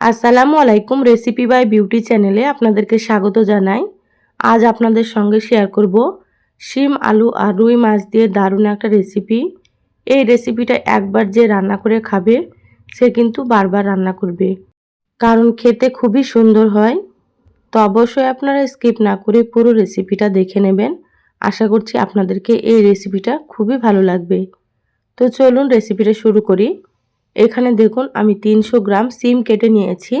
আসসালামু আলাইকুম recipe by beauty চ্যানেলে আপনাদেরকে স্বাগত জানাই। আজ আপনাদের সঙ্গে শেয়ার করব শিম, আলু আর রুই মাছ দিয়ে দারুণ একটা রেসিপি এই রেসিপিটা একবার যে রান্না করে খাবে, সে কিন্তু বারবার রান্না করবে। কারণ খেতে খুবই সুন্দর হয়। তো অবশ্যই আপনারা স্কিপ না করে পুরো রেসিপিটা দেখে নেবেন। আশা করছি আপনাদেরকে এই রেসিপিটা খুবই ভালো লাগবে। তো চলুন রেসিপিটা শুরু করি। এখানে দেখুন, আমি তিনশো গ্রাম সিম কেটে নিয়েছি।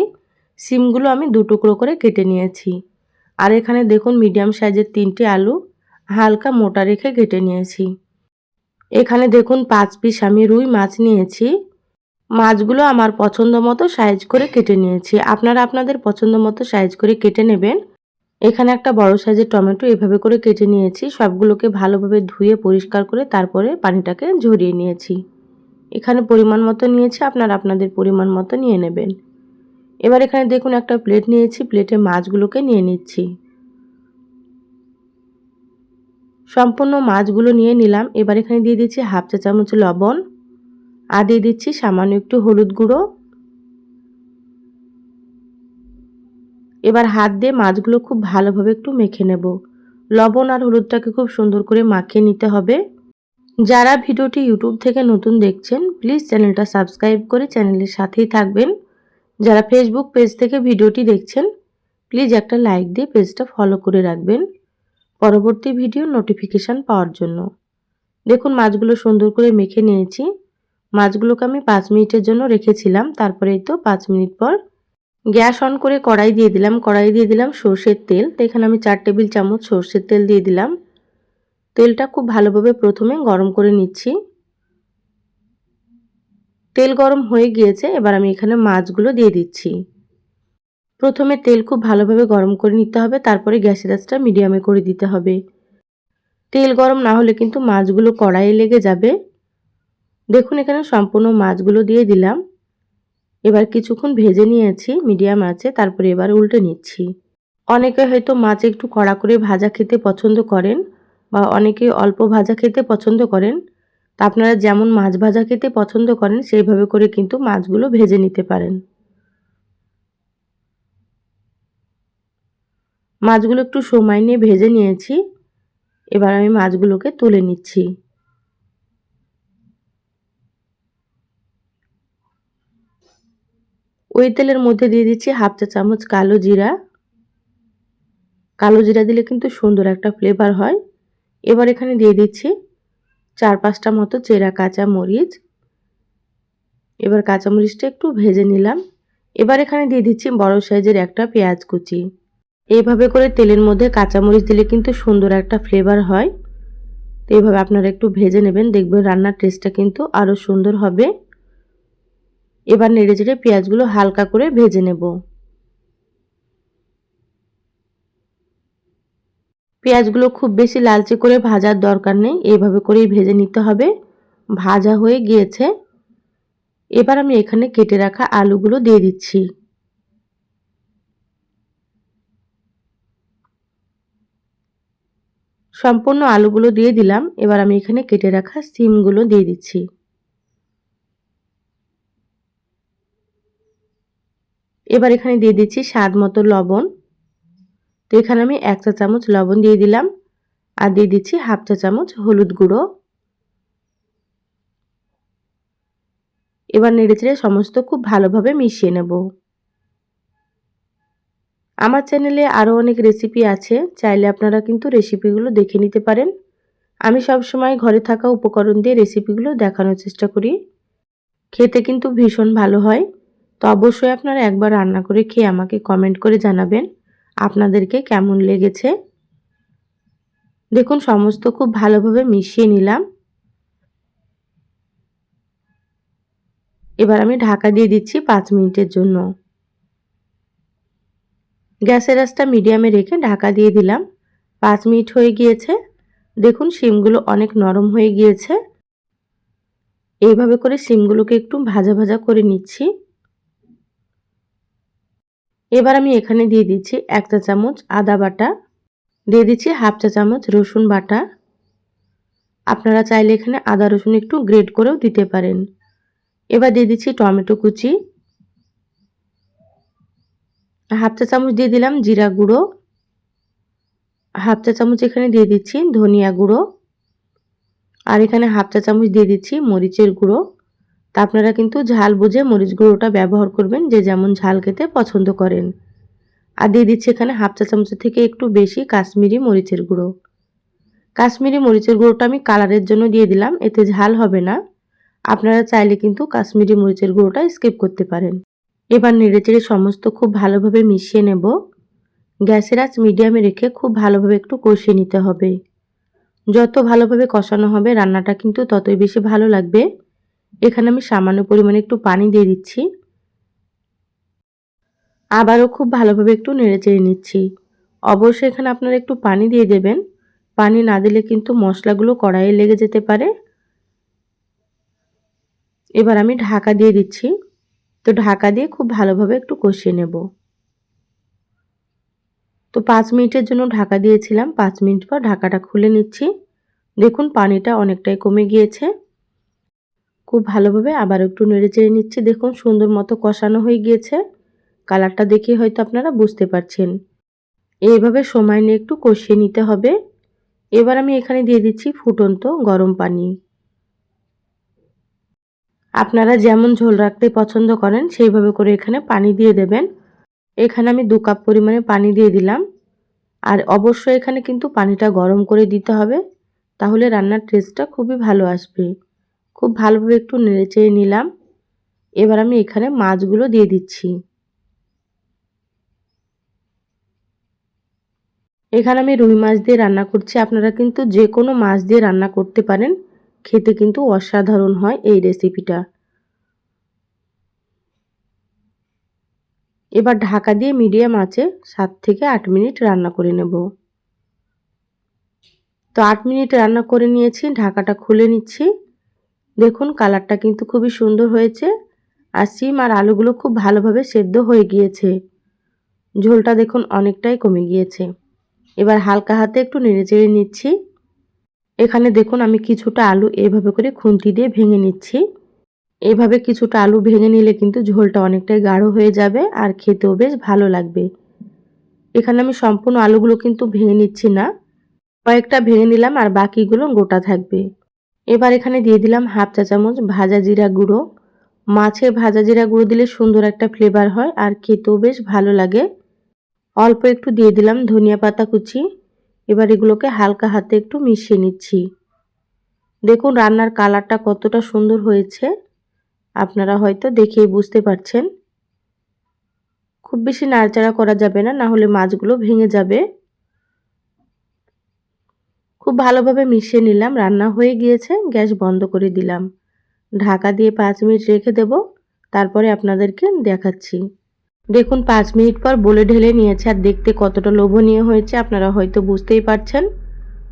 সিমগুলো আমি দু টুকরো করে কেটে নিয়েছি। আর এখানে দেখুন, মিডিয়াম সাইজের তিনটি আলু হালকা মোটা রেখে কেটে নিয়েছি। এখানে দেখুন, পাঁচ পিস আমি রুই মাছ নিয়েছি। মাছগুলো আমার পছন্দ মতো সাইজ করে কেটে নিয়েছি। আপনারা আপনাদের পছন্দ মতো সাইজ করে কেটে নেবেন। এখানে একটা বড় সাইজের টমেটো এভাবে করে কেটে নিয়েছি। সবগুলোকে ভালোভাবে ধুয়ে পরিষ্কার করে তারপরে পানিটাকে ঝরিয়ে নিয়েছি। এখানে পরিমাণ মতো নিয়েছি, আপনারা আপনাদের পরিমাণ মতো নিয়ে নেবেন। এবার এখানে দেখুন একটা প্লেট নিয়েছি প্লেটে মাছগুলোকে নিয়ে নিচ্ছি। সম্পূর্ণ মাছগুলো নিয়ে নিলাম, এবার এখানে দিয়ে দিচ্ছি হাফ চা চামচ লবণ, আর দিয়ে দিচ্ছি সামান্য একটু হলুদ গুঁড়ো। এবার হাত দিয়ে মাছগুলো খুব ভালোভাবে একটু মেখে নেব। লবণ আর হলুদটাকে খুব সুন্দর করে মাখিয়ে নিতে হবে। যারা ভিডিওটি ইউটিউব থেকে নতুন দেখছেন প্লিজ চ্যানেলটা সাবস্ক্রাইব করে চ্যানেলের সাথেই থাকবেন। যারা ফেসবুক পেজ থেকে ভিডিওটি দেখছেন প্লিজ একটা লাইক দিয়ে পেজটা ফলো করে রাখবেন। পরবর্তী ভিডিও নোটিফিকেশান পাওয়ার জন্য। দেখুন, মাছগুলো সুন্দর করে মেখে নিয়েছি। মাছগুলোকে আমি পাঁচ মিনিটের জন্য রেখেছিলাম, তারপরে তো পাঁচ মিনিট পর গ্যাস অন করে কড়াই দিয়ে দিলাম। কড়াই দিয়ে দিলাম সর্ষের তেল। তো এখানে আমি চার টেবিল চামচ সর্ষের তেল দিয়ে দিলাম। তেলটা খুব ভালোভাবে প্রথমে গরম করে নিচ্ছি। তেল গরম হয়ে গিয়েছে, এবার আমি এখানে মাছগুলো দিয়ে দিচ্ছি। প্রথমে তেল খুব ভালোভাবে গরম করে নিতে হবে, তারপরে গ্যাসের আঁচটা মিডিয়ামে করে দিতে হবে। তেল গরম না হলে কিন্তু মাছগুলো কড়াইয়ে লেগে যাবে। দেখুন, এখানে সম্পূর্ণ মাছগুলো দিয়ে দিলাম। এবার কিছুক্ষণ ভেজে নিয়েছি, মিডিয়াম আছে, তারপরে এবার উল্টে নিচ্ছি। অনেকে হয়তো মাছ একটু কড়া করে ভাজা খেতে পছন্দ করেন বা অনেকে অল্প ভাজা খেতে পছন্দ করেন, তা আপনারা যেমন মাছ ভাজা খেতে পছন্দ করেন, সেইভাবে করে কিন্তু মাছগুলো ভেজে নিতে পারেন। মাছগুলো একটু সময় নিয়ে ভেজে নিয়েছি। এবার আমি মাছগুলোকে তুলে নিচ্ছি। ওই তেলের মধ্যে দিয়ে দিচ্ছি হাফ চা চামচ কালো জিরা। কালো জিরা দিলে কিন্তু সুন্দর একটা ফ্লেভার হয়। এবার এখানে দিয়ে দিচ্ছি চার পাঁচটা মতো চেরা কাঁচা মরিচ। এবার কাঁচা মরিচটা একটু ভেজে নিলাম। এবার এখানে দিয়ে দিচ্ছি বড় সাইজের একটা পেঁয়াজ কুচি। এইভাবে করে তেলের মধ্যে কাঁচামরিচ দিলে কিন্তু সুন্দর একটা ফ্লেভার হয়। তো এইভাবে আপনারা একটু ভেজে নেবেন, দেখবেন রান্নার টেস্টটা কিন্তু আরও সুন্দর হবে। এবার নেড়ে চেড়ে পেঁয়াজগুলো হালকা করে ভেজে নেব। পেঁয়াজগুলো খুব বেশি লালচে করে ভাজার দরকার নেই, এইভাবে করেই ভেজে নিতে হবে। ভাজা হয়ে গিয়েছে। এবার আমি এখানে কেটে রাখা আলুগুলো দিয়ে দিচ্ছি। সম্পূর্ণ আলুগুলো দিয়ে দিলাম। এবার আমি এখানে কেটে রাখা সিমগুলো দিয়ে দিচ্ছি। এবার এখানে দিয়ে দিচ্ছি স্বাদ মতো লবণ। তো এখানে আমি এক চা চামচ লবণ দিয়ে দিলাম। আর দিয়ে দিচ্ছি হাফ চা চামচ হলুদ গুঁড়ো। এবার নেড়েচেড়ে সমস্ত খুব ভালোভাবে মিশিয়ে নেব। আমার চ্যানেলে আরও অনেক রেসিপি আছে, চাইলে আপনারা কিন্তু রেসিপিগুলো দেখে নিতে পারেন। আমি সব সময় ঘরে থাকা উপকরণ দিয়ে রেসিপিগুলো দেখানোর চেষ্টা করি। খেতে কিন্তু ভীষণ ভালো হয়। তো অবশ্যই আপনারা একবার রান্না করে খেয়ে আমাকে কমেন্ট করে জানাবেন। আপনাদেরকে কেমন লেগেছে? দেখুন, সমস্ত খুব ভালোভাবে মিশিয়ে নিলাম। এবার আমি ঢাকা দিয়ে দিচ্ছি পাঁচ মিনিটের জন্য। গ্যাসের আঁচটা মিডিয়ামে রেখে ঢাকা দিয়ে দিলাম। পাঁচ মিনিট হয়ে গিয়েছে। দেখুন, শিমগুলো অনেক নরম হয়ে গিয়েছে। এইভাবে করে শিমগুলোকে একটু ভাজা ভাজা করে নিচ্ছি। এবার আমি এখানে দিয়ে দিচ্ছি এক চা চামচ আদা বাটা, দিয়ে দিচ্ছি হাফ চা চামচ রসুন বাটা। আপনারা চাইলে এখানে আদা রসুন একটু গ্রেড করেও দিতে পারেন। এবার দিয়ে দিচ্ছি টমেটো কুচি। হাফ চা চামচ দিয়ে দিলাম জিরা গুঁড়ো। হাফ চা চামচ এখানে দিয়ে দিচ্ছি ধনিয়া গুঁড়ো। আর এখানে হাফ চা চামচ দিয়ে দিচ্ছি মরিচের গুঁড়ো। তা আপনারা কিন্তু ঝাল বুঝে মরিচ গুঁড়োটা ব্যবহার করবেন, যে যেমন ঝাল খেতে পছন্দ করেন। আর দিয়ে দিচ্ছি এখানে হাফ চা চামচের থেকে একটু বেশি কাশ্মীরি মরিচের গুঁড়ো। কাশ্মীরি মরিচের গুঁড়োটা আমি কালারের জন্য দিয়ে দিলাম, এতে ঝাল হবে না। আপনারা চাইলে কিন্তু কাশ্মীরি মরিচের গুঁড়োটা স্কিপ করতে পারেন। এবার নেড়েচেড়ে সমস্ত খুব ভালোভাবে মিশিয়ে নেব। গ্যাসের আঁচ মিডিয়ামে রেখে খুব ভালোভাবে একটু কষিয়ে নিতে হবে। যত ভালোভাবে কষানো হবে, রান্নাটা কিন্তু ততই বেশি ভালো লাগবে। এখানে আমি সামান্য পরিমাণে একটু পানি দিয়ে দিচ্ছি। আবারও খুব ভালোভাবে একটু নেড়ে চেড়ে নিচ্ছি। অবশ্যই এখানে আপনারা একটু পানি দিয়ে দেবেন। পানি না দিলে কিন্তু মশলাগুলো কড়াইয়ে লেগে যেতে পারে। এবার আমি ঢাকা দিয়ে দিচ্ছি। তো ঢাকা দিয়ে খুব ভালোভাবে একটু কষিয়ে নেব। তো পাঁচ মিনিটের জন্য ঢাকা দিয়েছিলাম। পাঁচ মিনিট পর ঢাকাটা খুলে নিচ্ছি। দেখুন পানিটা অনেকটাই কমে গিয়েছে। খুব ভালোভাবে আবার একটু নেড়ে চেড়ে নিচ্ছি। দেখুন, সুন্দর মতো কষানো হয়ে গিয়েছে। কালারটা দেখে হয়তো আপনারা বুঝতে পারছেন। এইভাবে সময় নিয়ে একটু কষিয়ে নিতে হবে। এবার আমি এখানে দিয়ে দিচ্ছি ফুটন্ত গরম পানি। আপনারা যেমন ঝোল রাখতে পছন্দ করেন, সেইভাবে করে এখানে পানি দিয়ে দেবেন। এখানে আমি দু কাপ পরিমাণে পানি দিয়ে দিলাম। আর অবশ্যই এখানে কিন্তু পানিটা গরম করে দিতে হবে। তাহলে রান্নার টেস্টটা খুবই ভালো আসবে। খুব ভালোভাবে একটু নেড়ে চেড়ে নিলাম। এবার আমি এখানে মাছগুলো দিয়ে দিচ্ছি। এখানে আমি রুই মাছ দিয়ে রান্না করছি। আপনারা কিন্তু যে কোনো মাছ দিয়ে রান্না করতে পারেন। খেতে কিন্তু অসাধারণ হয় এই রেসিপিটা। এবার ঢাকা দিয়ে মিডিয়াম আছে সাত থেকে আট মিনিট রান্না করে নেব। তো আট মিনিট রান্না করে নিয়েছি। ঢাকাটা খুলে নিচ্ছি। দেখুন কালারটা কিন্তু খুবই সুন্দর হয়েছে আর সিম আর আলুগুলো খুব ভালোভাবে সেদ্ধ হয়ে গিয়েছে। ঝোলটা দেখুন অনেকটাই কমে গিয়েছে। এবার হালকা হাতে একটু নেড়ে চেড়ে নিচ্ছি। এখানে দেখুন আমি কিছুটা আলু এভাবে করে খুন্তি দিয়ে ভেঙে নিচ্ছি। এভাবে কিছুটা আলু ভেঙে নিলে কিন্তু ঝোলটা অনেকটাই গাঢ় হয়ে যাবে আর খেতেও বেশ ভালো লাগবে। এখানে আমি সম্পূর্ণ আলুগুলো কিন্তু ভেঙে নিচ্ছি না। কয়েকটা ভেঙে নিলাম আর বাকিগুলো গোটা থাকবে। এবার এখানে দিয়ে দিলাম হাফ চা চামচ ভাজা জিরা গুঁড়ো। মাছের ভাজা জিরা গুঁড়ো দিলে সুন্দর একটা ফ্লেভার হয় আর খেতেও বেশ ভালো লাগে। অল্প একটু দিয়ে দিলাম ধনিয়া পাতা কুচি। এবার এগুলোকে হালকা হাতে একটু মিশিয়ে নিচ্ছি। দেখুন রান্নার কালারটা কতটা সুন্দর হয়েছে। আপনারা হয়তো দেখেই বুঝতে পারছেন। খুব বেশি নাড়াচাড়া করা যাবে না না হলে মাছগুলো ভেঙে যাবে। খুব ভালোভাবে মিশিয়ে নিলাম, রান্না হয়ে গিয়েছে, গ্যাস বন্ধ করে দিলাম। ঢাকা দিয়ে পাঁচ মিনিট রেখে দেব, তারপরে আপনাদেরকে দেখাচ্ছি। দেখুন, পাঁচ মিনিট পর বলে ঢেলে নিয়েছে, আর দেখতে কতটা লোভনীয় হয়েছে, আপনারা হয়তো বুঝতেই পারছেন।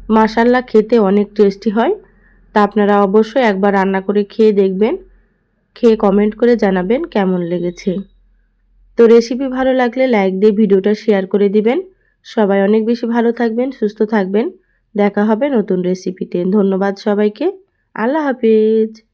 মাসাল্লা খেতে অনেক টেস্টি হয়। তা আপনারা অবশ্যই একবার রান্না করে খেয়ে দেখবেন। খেয়ে কমেন্ট করে জানাবেন কেমন লেগেছে। তো রেসিপি ভালো লাগলে লাইক দিয়ে ভিডিওটা শেয়ার করে দিবেন। সবাই অনেক বেশি ভালো থাকবেন, সুস্থ থাকবেন। দেখা হবে নতুন রেসিপিতে ধন্যবাদ সবাইকে। আল্লাহ হাফিজ।